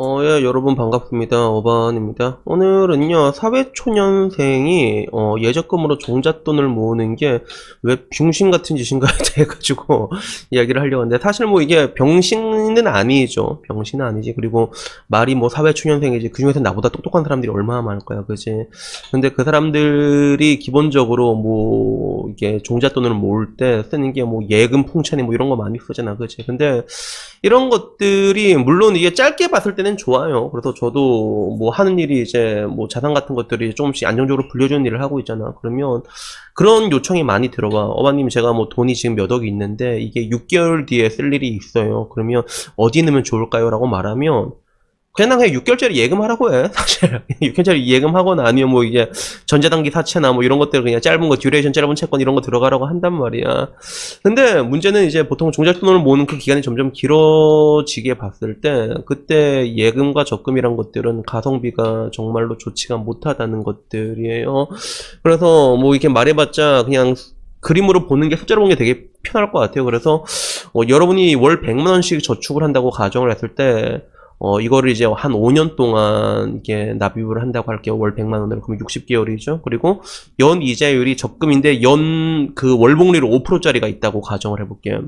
어, 예, 여러분 반갑습니다. 어반입니다. 오늘은요, 사회초년생이, 어, 예적금으로 종잣돈을 모으는 게 왜 병신 같은 짓인가에 대해 가지고 이야기를 하려고 하는데, 사실 뭐 이게 병신은 아니죠. 병신은 아니지. 그리고 말이 뭐 사회초년생이지. 그 중에서 나보다 똑똑한 사람들이 얼마나 많을 거야. 그지? 근데 그 사람들이 기본적으로 뭐, 이게 종잣돈을 모을 때 쓰는 게 뭐 예금 풍차니 뭐 이런 거 많이 쓰잖아. 그지? 근데 이런 것들이 물론 이게 짧게 봤을 때는 좋아요. 그래서 저도 뭐 하는 일이 이제 뭐 자산 같은 것들이 조금씩 안정적으로 불려주는 일을 하고 있잖아. 그러면 그런 요청이 많이 들어와. 어머님 제가 뭐 돈이 지금 몇 억이 있는데 이게 6개월 뒤에 쓸 일이 있어요. 그러면 어디 넣으면 좋을까요? 라고 말하면 그냥 그냥 6개월짜리 예금하라고 해. 사실 6개월짜리 예금하거나 아니면 뭐 이게 전자단기 사채나 뭐 이런 것들 그냥 짧은 거 듀레이션 짧은 채권 이런 거 들어가라고 한단 말이야. 근데 문제는 이제 보통 종잣돈을 모으는 그 기간이 점점 길어지게 봤을 때 그때 예금과 적금이란 것들은 가성비가 정말로 좋지가 못하다는 것들이에요. 그래서 뭐 이렇게 말해봤자 그냥 그림으로 보는 게 숫자로 보는 게 되게 편할 것 같아요. 그래서 어, 여러분이 월 100만 원씩 저축을 한다고 가정을 했을 때 어, 이거를 이제 한 5년 동안 이게 납입을 한다고 할게요. 월 100만 원으로. 그럼 60개월이죠. 그리고 연 이자율이 적금인데 연 그 월복리로 5%짜리가 있다고 가정을 해볼게요.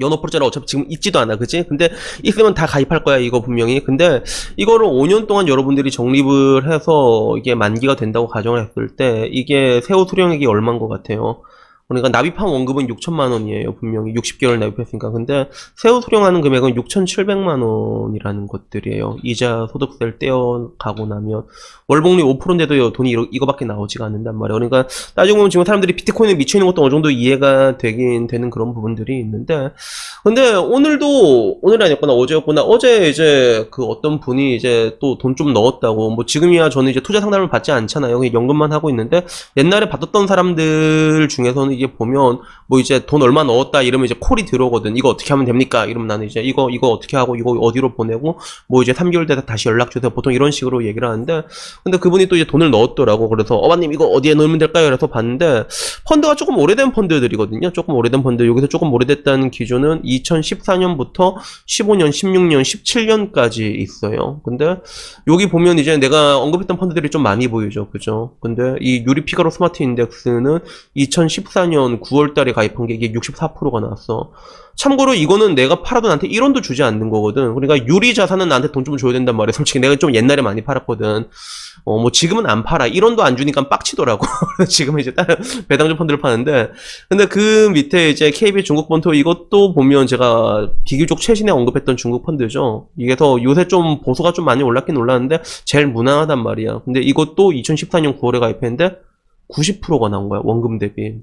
연 5%짜리 어차피 지금 있지도 않아. 그지? 근데 있으면 다 가입할 거야. 이거 분명히. 근데 이거를 5년 동안 여러분들이 적립을 해서 이게 만기가 된다고 가정을 했을 때 이게 세후 수령액이 얼마인 것 같아요. 그러니까 납입한 원금은 6천만 원이에요. 분명히 60개월 납입했으니까. 근데 세후 수령하는 금액은 6,700만 원이라는 것들이에요. 이자 소득세를 떼어가고 나면 월복리 5%인데도 돈이 이거밖에 나오지가 않는단 말이에요. 그러니까 따지고 보면 지금 사람들이 비트코인에 미쳐 있는 것도 어느 정도 이해가 되긴 되는 그런 부분들이 있는데 근데 오늘도 오늘이 아니었구나 어제였구나 어제 이제 그 어떤 분이 이제 또 돈 좀 넣었다고 뭐 지금이야 저는 이제 투자 상담을 받지 않잖아요 연금만 하고 있는데 옛날에 받았던 사람들 중에서는 이게 보면 뭐 이제 돈 얼마 넣었다 이러면 이제 콜이 들어오거든 이거 어떻게 하면 됩니까 이러면 나는 이제 이거 이거 어떻게 하고 이거 어디로 보내고 뭐 이제 3개월 돼서 다시 연락 주세요 보통 이런 식으로 얘기를 하는데 근데 그분이 또 이제 돈을 넣었더라고 그래서 어바님 이거 어디에 넣으면 될까요 그래서 봤는데 펀드가 조금 오래된 펀드들이거든요. 조금 오래된 펀드. 여기서 조금 오래됐다는 기준은 2014년부터 15년, 16년, 17년까지 있어요. 근데 여기 보면 이제 내가 언급했던 펀드들이 좀 많이 보이죠. 그죠? 근데 이 유리 피가로 스마트 인덱스는 2014년 9월 달에 가입한 게 이게 64%가 나왔어. 참고로 이거는 내가 팔아도 나한테 1원도 주지 않는 거거든. 그러니까 유리 자산은 나한테 돈 좀 줘야 된단 말이야. 솔직히 내가 좀 옛날에 많이 팔았거든. 어, 뭐 지금은 안 팔아. 1원도 안 주니까 빡치더라고. 지금은 이제 다른 배당주 펀드를 파는데 근데 그 밑에 이제 KB 중국 펀드 이것도 보면 제가 비교적 최신에 언급했던 중국 펀드죠. 이게 더 요새 좀 보수가 좀 많이 올랐긴 올랐는데 제일 무난하단 말이야. 근데 이것도 2014년 9월에 가입했는데 90%가 나온 거야. 원금 대비.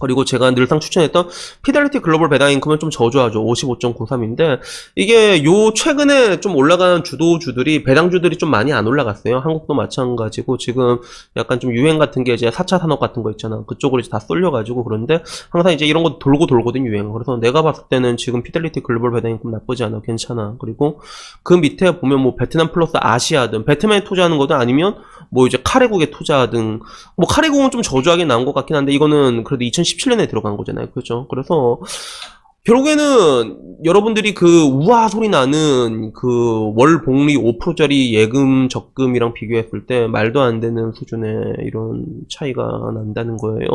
그리고 제가 늘상 추천했던 피델리티 글로벌 배당 인컴은 좀 저조하죠. 55.93인데 이게 요 최근에 좀 올라간 주도주들이 배당주들이 좀 많이 안 올라갔어요. 한국도 마찬가지고 지금 약간 좀 유행 같은 게 이제 4차 산업 같은 거 있잖아. 그쪽으로 이제 다 쏠려가지고 그런데 항상 이제 이런 거 돌고 돌거든 유행. 그래서 내가 봤을 때는 지금 피델리티 글로벌 배당 인컴 나쁘지 않아. 괜찮아. 그리고 그 밑에 보면 뭐 베트남 플러스 아시아든 배트맨에 투자하는 거든 아니면 뭐 이제 카레국에 투자하든 뭐 카레국은 좀 저조하게 나온 것 같긴 한데 이거는 그래도 2017년에 들어간 거잖아요. 그죠? 그래서 결국에는 여러분들이 그 우아 소리 나는 그 월 복리 5%짜리 예금 적금이랑 비교했을 때 말도 안 되는 수준의 이런 차이가 난다는 거예요.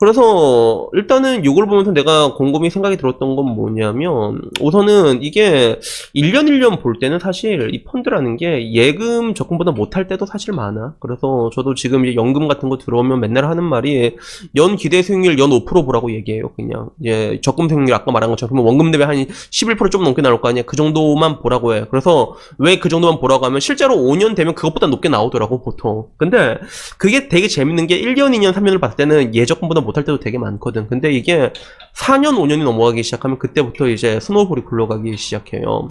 그래서 일단은 이걸 보면서 내가 곰곰이 생각이 들었던 건 뭐냐면 우선은 이게 1년 1년 볼 때는 사실 이 펀드라는 게 예금 적금보다 못할 때도 사실 많아. 그래서 저도 지금 이제 연금 같은 거 들어오면 맨날 하는 말이 연 기대 수익률 연 5% 보라고 얘기해요. 그냥 이제 적금 수익률 아까 말한 것처럼 원금 대비 한 11%좀 넘게 나올 거 아니야. 그 정도만 보라고 해. 그래서 왜 그 정도만 보라고 하면 실제로 5년 되면 그것보다 높게 나오더라고 보통. 근데 그게 되게 재밌는 게 1년, 2년, 3년을 봤을 때는 예적금보다 못할 때도 되게 많거든. 근데 이게 4년, 5년이 넘어가기 시작하면 그때부터 이제 스노우볼이 굴러가기 시작해요.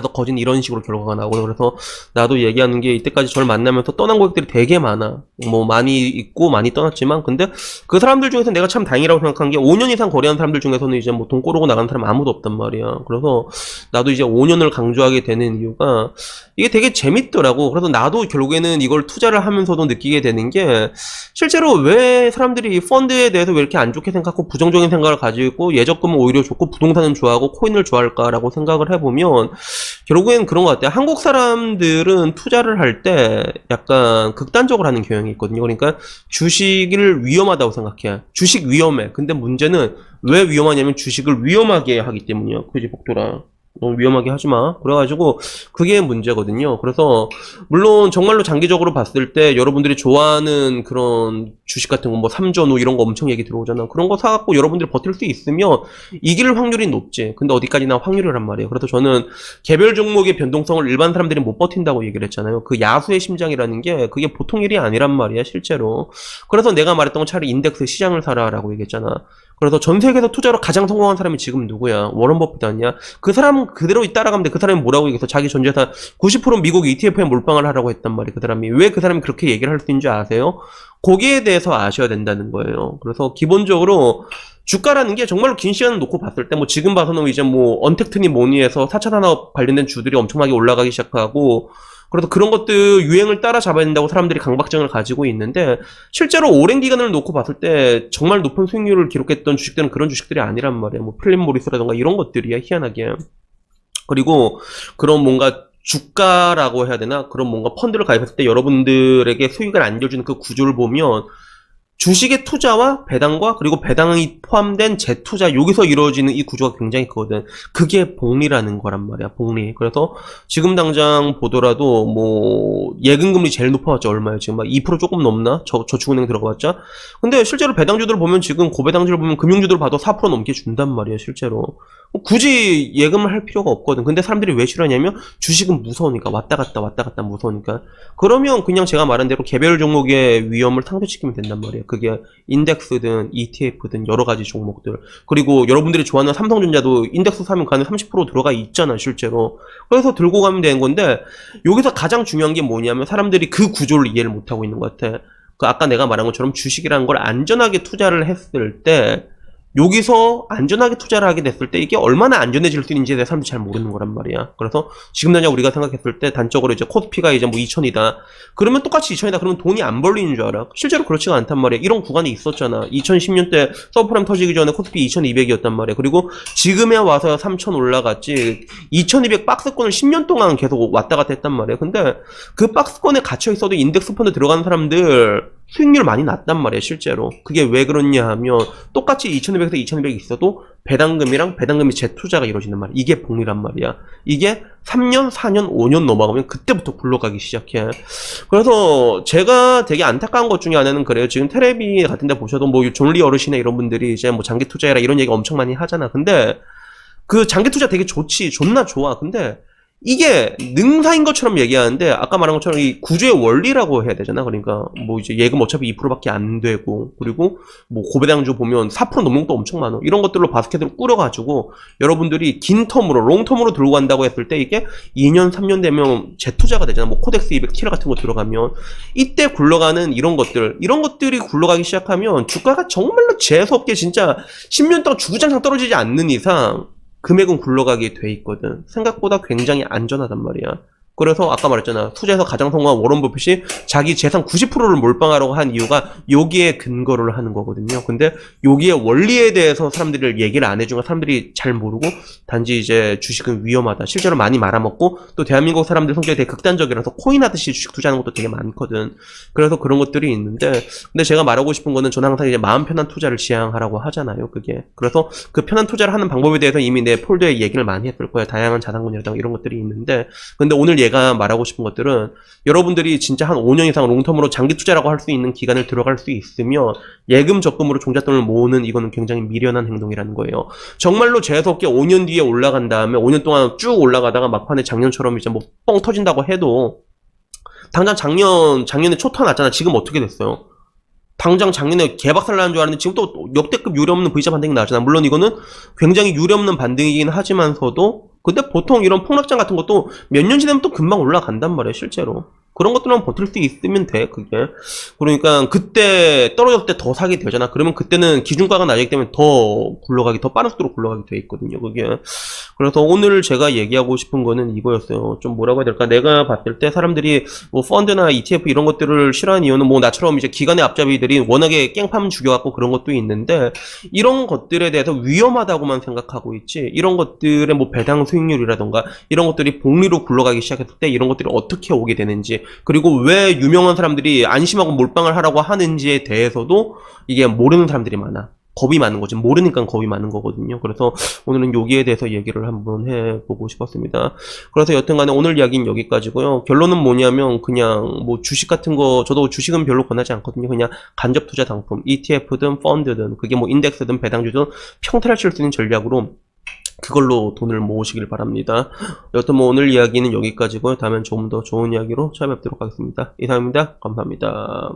그래서 거진 이런 식으로 결과가 나오고 그래서 나도 얘기하는 게 이때까지 저를 만나면서 떠난 고객들이 되게 많아. 뭐 많이 있고 많이 떠났지만 근데 그 사람들 중에서 내가 참 다행이라고 생각한 게 5년 이상 거래한 사람들 중에서는 이제 뭐 돈 꼬르고 나가는 사람 아무도 없단 말이야. 그래서 나도 이제 5년을 강조하게 되는 이유가 이게 되게 재밌더라고. 그래서 나도 결국에는 이걸 투자를 하면서도 느끼게 되는 게 실제로 왜 사람들이 펀드에 대해서 왜 이렇게 안 좋게 생각하고 부정적인 생각을 가지고 예적금은 오히려 좋고 부동산은 좋아하고 코인을 좋아할까라고 생각을 해보면 결국엔 그런 것 같아요. 한국 사람들은 투자를 할 때 약간 극단적으로 하는 경향이 있거든요. 그러니까 주식을 위험하다고 생각해. 주식 위험해. 근데 문제는 왜 위험하냐면 주식을 위험하게 하기 때문이야. 그지 복돌아. 너무 위험하게 하지 마. 그래가지고 그게 문제거든요. 그래서 물론 정말로 장기적으로 봤을 때 여러분들이 좋아하는 그런 주식 같은 거 뭐 삼전후 이런 거 엄청 얘기 들어오잖아. 그런 거 사갖고 여러분들이 버틸 수 있으면 이길 확률이 높지. 근데 어디까지나 확률이란 말이에요. 그래서 저는 개별 종목의 변동성을 일반 사람들이 못 버틴다고 얘기를 했잖아요. 그 야수의 심장이라는 게 그게 보통 일이 아니란 말이야, 실제로. 그래서 내가 말했던 건 차라리 인덱스 시장을 사라라고 얘기했잖아. 그래서 전 세계에서 투자로 가장 성공한 사람이 지금 누구야? 워런 버핏 아니야? 그 사람은 그대로 따라가면 돼. 그 사람이 뭐라고 얘기해서 자기 전 재산 90% 미국 ETF에 몰빵을 하라고 했단 말이야. 그 사람이. 왜 그 사람이 그렇게 얘기를 할 수 있는지 아세요? 거기에 대해서 아셔야 된다는 거예요. 그래서 기본적으로 주가라는 게 정말로 긴 시간을 놓고 봤을 때 뭐 지금 봐서는 이제 뭐 언택트니 뭐니 해서 4차 산업 관련된 주들이 엄청나게 올라가기 시작하고 그래서 그런 것들 유행을 따라잡아야 된다고 사람들이 강박증을 가지고 있는데 실제로 오랜 기간을 놓고 봤을 때 정말 높은 수익률을 기록했던 주식들은 그런 주식들이 아니란 말이에요. 뭐 필립 모리스라던가 이런 것들이야 희한하게. 그리고 그런 뭔가 주가라고 해야 되나 그런 뭔가 펀드를 가입했을 때 여러분들에게 수익을 안겨주는 그 구조를 보면 주식의 투자와 배당과 그리고 배당이 포함된 재투자 여기서 이루어지는 이 구조가 굉장히 크거든. 그게 복리라는 거란 말이야. 복리. 그래서 지금 당장 보더라도 뭐 예금금리 제일 높아졌죠. 얼마예요? 지금 막 2% 조금 넘나? 저 저축은행 들어가봤자. 근데 실제로 배당주들 보면 지금 고배당주를 보면 금융주들 봐도 4% 넘게 준단 말이에요. 실제로. 굳이 예금을 할 필요가 없거든. 근데 사람들이 왜 싫어하냐면 주식은 무서우니까 왔다 갔다 왔다 갔다 무서우니까. 그러면 그냥 제가 말한 대로 개별 종목의 위험을 상쇄시키면 된단 말이에요. 그게 인덱스든 ETF든 여러 가지 종목들. 그리고 여러분들이 좋아하는 삼성전자도 인덱스 사면 그 안에 30% 들어가 있잖아, 실제로. 그래서 들고 가면 되는 건데 여기서 가장 중요한 게 뭐냐면 사람들이 그 구조를 이해를 못 하고 있는 것 같아. 그 아까 내가 말한 것처럼 주식이라는 걸 안전하게 투자를 했을 때 여기서 안전하게 투자를 하게 됐을 때 이게 얼마나 안전해질 수 있는지에 대해 사람들이 잘 모르는 거란 말이야. 그래서 지금 당장 우리가 생각했을 때 단적으로 이제 코스피가 이제 뭐 2천이다. 그러면 똑같이 2천이다. 그러면 돈이 안 벌리는 줄 알아. 실제로 그렇지가 않단 말이야. 이런 구간이 있었잖아. 2010년 때 서브프라임 터지기 전에 코스피 2200이었단 말이야. 그리고 지금에 와서 3000 올라갔지. 2200 박스권을 10년 동안 계속 왔다 갔다 했단 말이야. 근데 그 박스권에 갇혀 있어도 인덱스 펀드 들어가는 사람들 수익률 많이 났단 말이에요, 실제로. 그게 왜 그렇냐 하면 똑같이 2200에서 2200이 있어도 배당금이랑 배당금이 재투자가 이루어지는 말이야. 이게 복리란 말이야. 이게 3년, 4년, 5년 넘어가면 그때부터 굴러가기 시작해. 그래서 제가 되게 안타까운 것 중에 하나는 그래요. 지금 테레비 같은 데 보셔도 뭐 존리 어르신의 이런 분들이 이제 뭐 장기 투자해라 이런 얘기 엄청 많이 하잖아. 근데 그 장기 투자 되게 좋지. 존나 좋아. 근데 이게 능사인 것처럼 얘기하는데 아까 말한 것처럼 이 구조의 원리라고 해야 되잖아. 그러니까 뭐 이제 예금 어차피 2%밖에 안 되고 그리고 뭐 고배당주 보면 4% 넘는 것도 엄청 많아. 이런 것들로 바스켓으로 꾸려가지고 여러분들이 긴 텀으로 롱텀으로 들고 간다고 했을 때 이게 2년 3년 되면 재투자가 되잖아. 뭐 코덱스 200 티라 같은 거 들어가면 이때 굴러가는 이런 것들 이런 것들이 굴러가기 시작하면 주가가 정말로 재수없게 진짜 10년 동안 주구장창 떨어지지 않는 이상 금액은 굴러가게 돼 있거든. 생각보다 굉장히 안전하단 말이야. 그래서 아까 말했잖아. 투자에서 가장 성공한 워런 버핏이 자기 재산 90%를 몰빵하라고 한 이유가 여기에 근거를 하는 거거든요. 근데 여기에 원리에 대해서 사람들이 얘기를 안 해주면 사람들이 잘 모르고 단지 이제 주식은 위험하다. 실제로 많이 말아먹고 또 대한민국 사람들 성격이 되게 극단적이라서 코인 하듯이 주식 투자하는 것도 되게 많거든. 그래서 그런 것들이 있는데 근데 제가 말하고 싶은 거는 저는 항상 이제 마음 편한 투자를 지향하라고 하잖아요. 그게. 그래서 그 편한 투자를 하는 방법에 대해서 이미 내 폴더에 얘기를 많이 했을 거예요. 다양한 자산군이라든가 이런 것들이 있는데 근데 오늘 얘가 말하고 싶은 것들은 여러분들이 진짜 한 5년 이상 롱텀으로 장기 투자라고 할 수 있는 기간을 들어갈 수 있으면 예금 적금으로 종잣돈을 모으는 이거는 굉장히 미련한 행동이라는 거예요. 정말로 재수없게 5년 뒤에 올라간 다음에 5년 동안 쭉 올라가다가 막판에 작년처럼 이제 뭐 뻥 터진다고 해도 당장 작년 작년에 초터 났잖아. 지금 어떻게 됐어요? 당장 작년에 개박살 나는 줄 알았는데 지금 또 역대급 유례 없는 V자 반등이 나잖아. 물론 이거는 굉장히 유례 없는 반등이긴 하지만서도 근데 보통 이런 폭락장 같은 것도 몇 년 지나면 또 금방 올라간단 말이에요, 실제로. 그런 것들만 버틸 수 있으면 돼, 그게. 그러니까 그때 떨어졌을 때 더 사게 되잖아. 그러면 그때는 기준가가 낮기 때문에 더 굴러가기, 더 빠른 속도로 굴러가게 돼 있거든요, 그게. 그래서 오늘 제가 얘기하고 싶은 거는 이거였어요. 좀 뭐라고 해야 될까? 내가 봤을 때 사람들이 뭐 펀드나 ETF 이런 것들을 싫어하는 이유는 뭐 나처럼 이제 기관의 앞잡이들이 워낙에 깽판 죽여갖고 그런 것도 있는데 이런 것들에 대해서 위험하다고만 생각하고 있지 이런 것들의 뭐 배당 수익률이라던가 이런 것들이 복리로 굴러가기 시작했을 때 이런 것들이 어떻게 오게 되는지 그리고 왜 유명한 사람들이 안심하고 몰빵을 하라고 하는지에 대해서도 이게 모르는 사람들이 많아. 겁이 많은 거지. 모르니까 겁이 많은 거거든요. 그래서 오늘은 여기에 대해서 얘기를 한번 해보고 싶었습니다. 그래서 여튼간에 오늘 이야기는 여기까지고요. 결론은 뭐냐면 그냥 뭐 주식 같은 거 저도 주식은 별로 권하지 않거든요. 그냥 간접 투자 상품, ETF든 펀드든 그게 뭐 인덱스든 배당주든 평탈하실 수 있는 전략으로 그걸로 돈을 모으시길 바랍니다. 여튼 뭐 오늘 이야기는 여기까지고요. 다음엔 조금 더 좋은 이야기로 찾아뵙도록 하겠습니다. 이상입니다. 감사합니다.